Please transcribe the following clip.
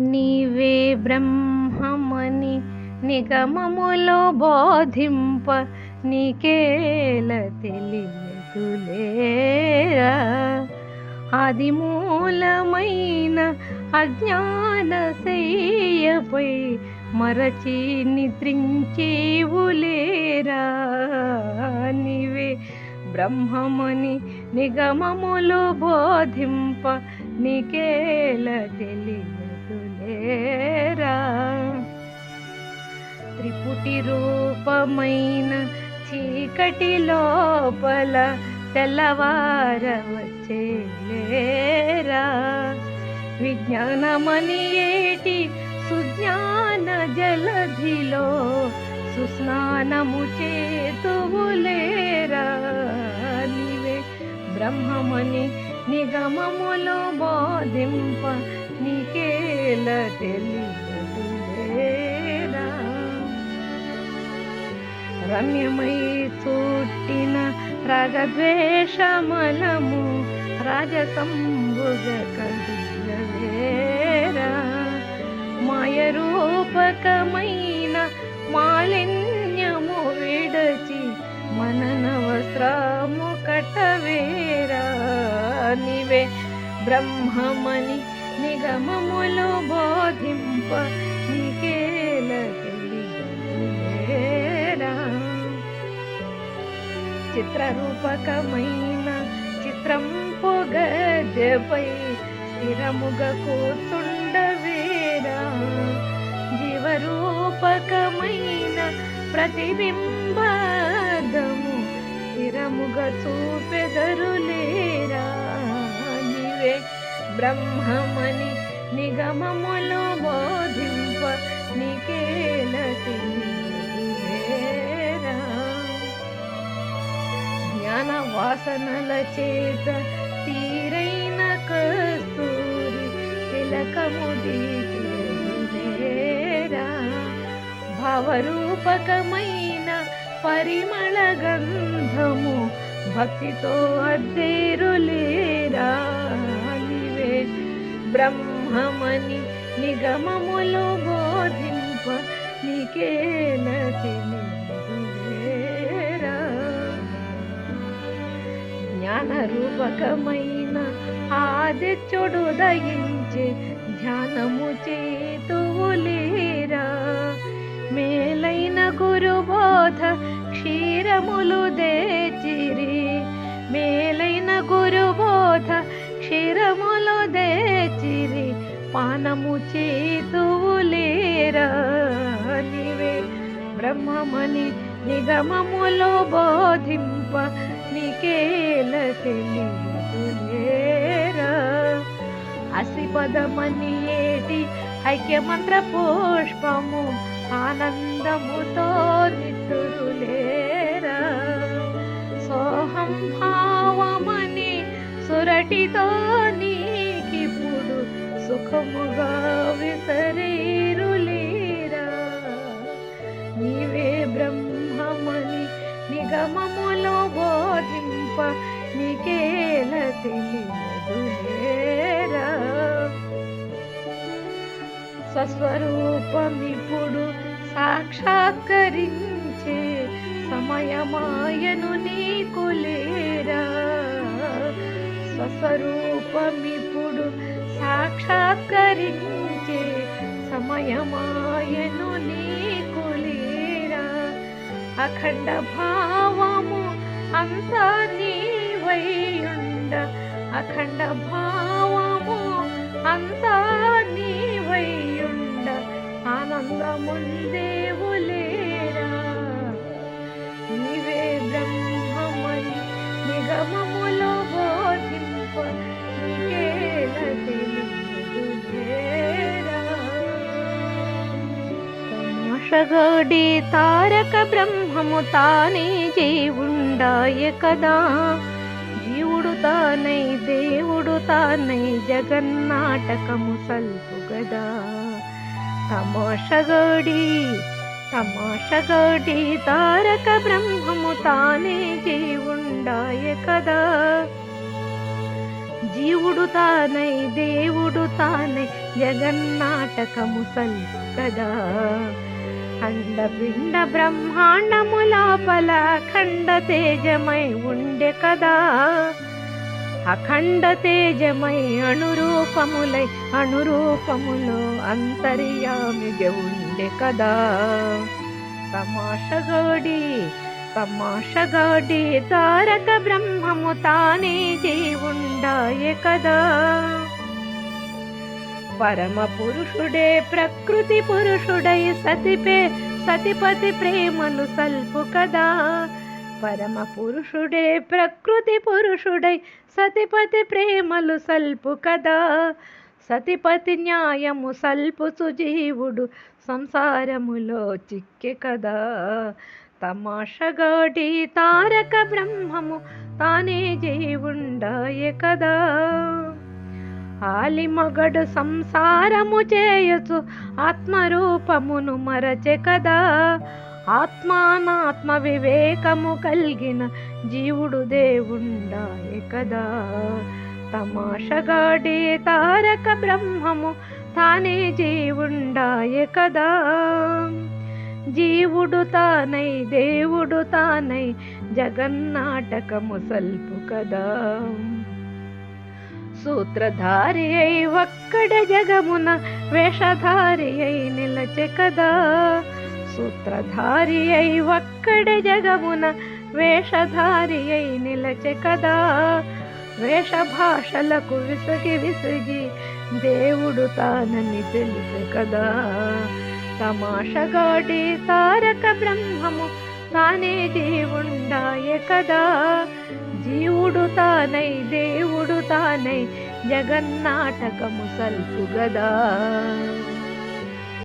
నీవే బ్రహ్మమని నిగమములో బోధింప నీకేల తెలియదులేరా. ఆదిమూలమైన అజ్ఞాన శయ్యపై మరచి నిద్రించేవులేరా. నీవే బ్రహ్మముని నిగమములు బోధింప నీకేల చేరా త్రిపుటి రూపమైన చీకటి లోపల తెల్లవార వచ్చేరా విజ్ఞానమని ఏటి సుజ్ఞాన జలధిలో సుస్నానము చేతువులేరా నీవే బ్రహ్మమని నిగమములో బోధింప నీకేల తెలియదులేరా? రమ్యమై చుట్టిన రాగద్వేషమలము రాజసంభుగ కదిలవేరా మాయ రూపకమైన మాలిన్యము విడచి మనన వస్త్రము కట్టవేరా? నీవే బ్రహ్మమని నిగమములు బోధింప నీకేల చిత్రరూపకమైన చిత్రం పొగజపై స్థిరముగ కూర్చుండవేరా. జీవరూపకమైన ప్రతిబింబదము స్థిరముగ చూపెదరులేరా. బ్రహ్మమని నిగమములు బోధింప నికేలటి జ్ఞాన వాసనల చేత తీరైన కస్తూరి తిలకముది భావరూపకమైన పరిమళ గంధము భక్తితో అద్దేరులేరా. బ్రహ్మమని నిగమములు బోధింప నీకేల తెలియదులేరా జ్ఞాన రూపకమైన ఆదిత్యుడు దయించే ధ్యానము చేతువులేరా మేలైన గురుబోధ క్షీరములు దేచిరి. మేలైన గురుబోధ క్షీరములు దేచిరి పానము చేతువులేరా నీవే బ్రహ్మమని నిగమములో బోధింప నీకేల తెలియదులేరా అసిపదమని ఏటి ఐక్యమంత్ర పుష్పము ఆనందముతో నిద్దురులేరా సోహం భావమ సురటితో నీకిప్పుడు సుఖముగా విసరేరులేరా? నీవే బ్రహ్మమని నిగమములో బోధింప నీకేల తెలియదులేరా? స్వస్వరూపమిప్పుడు సాక్షాత్కరించే సమయమాయను నీకు లేరా? స్వస్వరూపమిప్పుడు సాక్షాత్కరించే సమయమాయను నీకు లేరా? అఖండ భావము అంతా నీవైయుండ అఖండ భావము అంతా నీవైయుండ ఆనందముందేవు తమాషగడి తారక బ్రహ్మము తానే జీవుండాయ కదా. జీవుడు తానై దేవుడు తానై జగన్నాటకము సల్పు సల్పుగదా. తమాషగడి తమాషగడి తారక బ్రహ్మము తానే జీవుండాయ కదా. జీవుడు తానై దేవుడు తానై జగన్నాటకము సల్పు కదా అండ పిండ బ్రహ్మాండము లోపల అఖండ తేజమై ఉండే కదా. అఖండ తేజమై అణురూపములై అణురూపములో అంతర్యామిగా ఉండే కదా. తమాషగాడి తమాషగాడి తారక బ్రహ్మము తానే జీవుండాయే కదా. పరమ పురుషుడే ప్రకృతి పురుషుడై సతిపే సతిపతి ప్రేమను సల్పు కదా. పరమ పురుషుడే ప్రకృతి పురుషుడై సతిపతి ప్రేమలు సల్పు కదా. సతిపతి న్యాయము సల్పు సుజీవుడు సంసారములో చిక్కె కదా. తమాషగాడి తారక బ్రహ్మము తానే జీవుండాయే కదా. ఆలిమగడు సంసారము చేయచు ఆత్మరూపమును మరచె కదా. ఆత్మానాత్మ వివేకము కలిగిన జీవుడు దేవుండాయే కదా. తమాషగాడే తారక బ్రహ్మము తానే జీవుండాయే కదా. జీవుడు తానై దేవుడు తానై జగన్నాటకము సల్పు కదా. సూత్రధారి అయి ఒక్కడ జగమున వేషధారి అయి నిలచె కదా. సూత్రధారి అయి ఒక్కడ జగమున వేషధారి అయి నిలచె కదా. వేషభాషలకు విసిగి విసిగి దేవుడు తానని తెలిసె కదా. తమాషగాడి తారక బ్రహ్మము తానే దేవుండాయే కదా. జీవుడు తానై దేవుడు తానై జగన్నాటకము సల్పు గదా